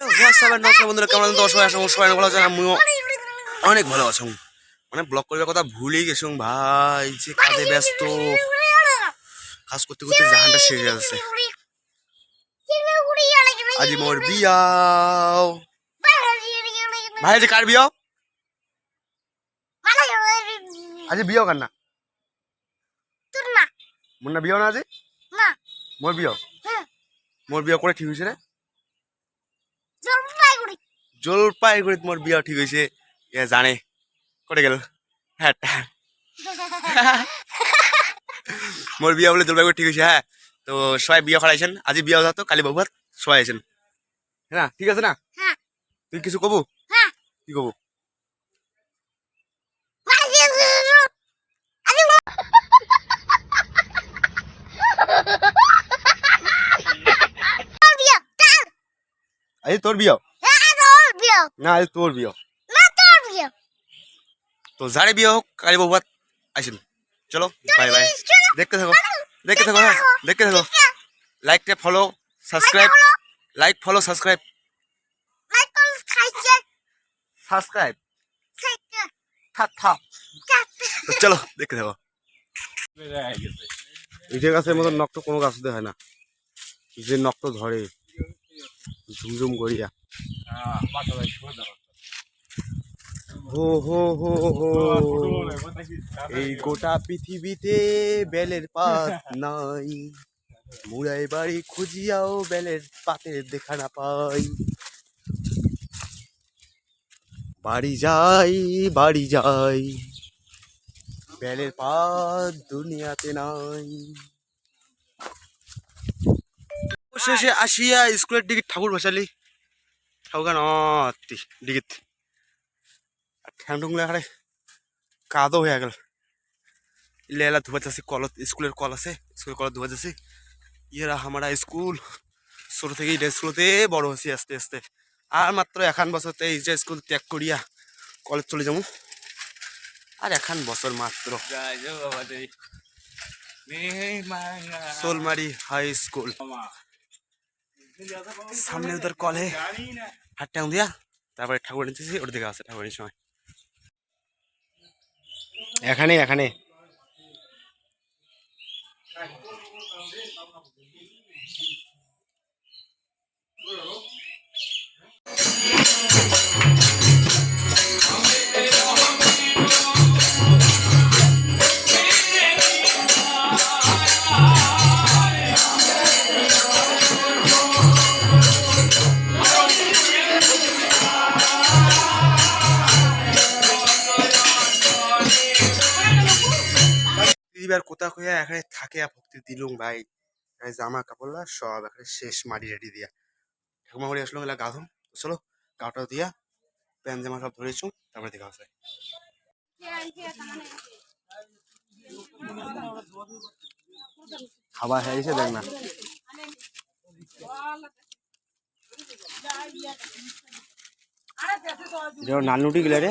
হোয়াটসঅ্যাপের নমস্কার বন্ধুরা কেমন আছেন? সবাই আসুন সবাই ভালো আছেন আমিও অনেক ভালো আছি। মানে ব্লগ করার কথা ভুলেই গেছি ভাই যে কাজে ব্যস্ত। কাজ করতে করতে জাহানটা শেষ হয়ে যাচ্ছে। আজি মোর বিয়াও। ভাই আজি কার বিয়াও? আজি বিয়াও কার না? মোর না। বিয়াও না আজি? মোর বিয়াও? মোর বিয়া করে ঠিক হয়েছে রে? জলপাইগুড়িত মোর বিয়া ঠিক হয়েছে এ জানে করে গেল। হ্যাঁ মোর বিয়া বলে জলপাইগুড়ি ঠিক হয়েছে হ্যাঁ। তো সবাই বিয়া করাইছেন আজি বিয়া হতো কালি বাবু হাত সবাই আছেন হ্যাঁ ঠিক আছে না? তুই কিছু কবু? কি কবু? আজি তোর বিয়া। না আজি তোর বিয়া। তো যারে বিয়ে হোক কালী বাবু হাত আইসেন চলো বাই বাই দেখতে থাকো দেখতে থাকো হ্যাঁ দেখতে থাকো। লাইকটা follow subscribe like follow subscribe subscribe তো চলো দেখতে থাকো। ইটের গাছের মতো নক্ত কোনো গাছ হয় না। যে নক্ত ধরে। ঝুমঝুম করিয়া। হো হো হো হো। এই গোটা পৃথিবীতে বেলের পাত নাই। মুড়াই বাড়ি খুঁজিয়াও বেলের পাতের দেখা না পাই। বাড়ি যাই বাড়ি যাই। বেলের পাত দুনিয়াতে নাই। শেষে আসিয়া স্কুলের দিকে ঠাকুর বসালি। ঠাকুর অতি ডিগিত। ঠ্যাং টুংলে আরে কাদো হয়ে গেল। লেলা ধোয়া যাচ্ছে কল স্কুলের কল আছে স্কুলের কল ধোয়া যাচ্ছে। ইয়েরা আমরা স্কুল ছোট থেকে এটা স্কুলতে বড় হয়েছি আস্তে আস্তে। আর মাত্র এখান বছরতে এই যে স্কুল ত্যাগ করিয়া কলেজ চলে যাব। আর এখান বছর মাত্র। Solmari high school. সামনে ওদের কলে। টাইম দিয়া, তারপরে ঠাকুর নিতেছি ওর দিকে আছে ঠাকুরের সময়। এখানে এখানে। কোথা কইয়া এখানে থাকে ভক্তি দিলুম ভাই। জামা কাপড়লা সব এখানে শেষ মাটি রেডি দিয়া। ঠাকুমা করে আসলো, এলা গাধম চলো গাটা দিয়া, প্যান জামা সব ধরেছু তারপরে দেখা হচ্ছে খাবার হয়ে গেছে, দেখ না। নানুটি গেলে রে।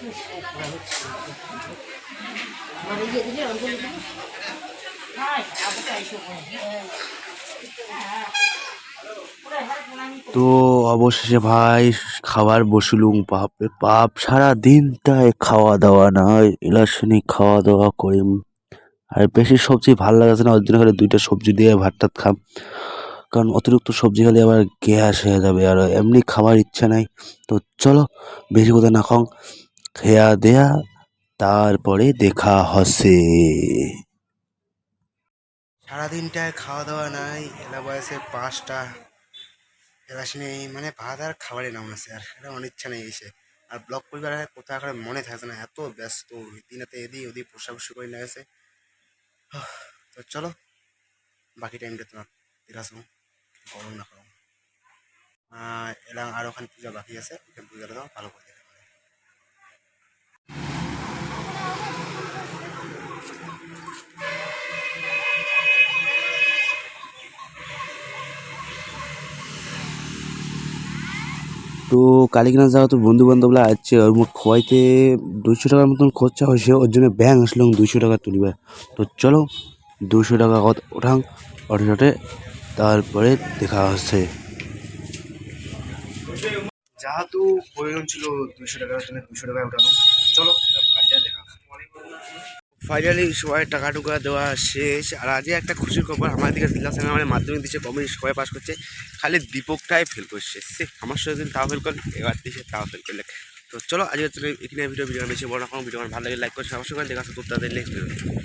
তো অবশেষে ভাই খাবার বসলুম বাপরে বাপ সারা দিনটায় খাওয়া দাওয়া নাই এলাশনি খাওয়া দাওয়া করিম। আর বেশি সবজি ভালো লাগছে না, ওই জন্য করে দুইটা সবজি দিয়ে ভাত টাত খাম। কারণ অতিরিক্ত সবজি খেলে আবার গ্যাস হয়ে যাবে, আর এমনি খাবার ইচ্ছা নাই। তো চলো, বেশি কথা না খাও খেয়া দেয়া, তারপরে দেখা হসে। সারাদিনটায় খাওয়া দাওয়া নাই, এলা বয়সে পাঁচটা এলাস নেই মানে ভাত আর খাবারই নাম আছে, আর এটা অনিচ্ছা নেই এসে। আর ব্লগ পরিবার কোথাও করে মনে থাকে না, এত ব্যস্ত, দিনাতে এদিক ওদিক পোষাপুষি করে নিয়ে গেছে তো চলো, বাকি টাইমটা তোমার দিরাস গরম না করো ওখানে পূজা বাকি আছে ওখানে পূজাটা দাও, ভালো করে তো কালীগঞ্জ যাওয়া তো বন্ধু বান্ধবরা আছে ওর মোট খোয়াইতে দুশো টাকার মতন খরচা হয়েছে, ওর জন্য ব্যাংক আসলাম দুশো টাকা তুলিবার। তো চলো দুশো টাকা কত- ওঠাং অটোতে তারপরে দেখা হচ্ছে। যেহেতু প্রয়োজন ছিল দুশো টাকার জন্য দুশো টাকায় ওঠানো চলো যা দেখা। ফাইনালি সবাই টাকা টুকা দেওয়া শেষ। আর আজকে একটা খুশির খবর, আমার দিকে জেলা সেনা মানে মাধ্যমিক দিচ্ছে কমে সবাই পাস করছে। খালি দীপকটাই ফেল করছে। সে আমার সাথে তাও ফেল করলে এবার দিচ্ছে তাও ফেল করলে। তো চলো আজকে এখানে ভিডিও ভিডিও বেশি বড় রকম ভিডিও আমার ভালো লাগে লাইক করছে অবশ্যই করে দেখা করতে নেক্সট ভিডিও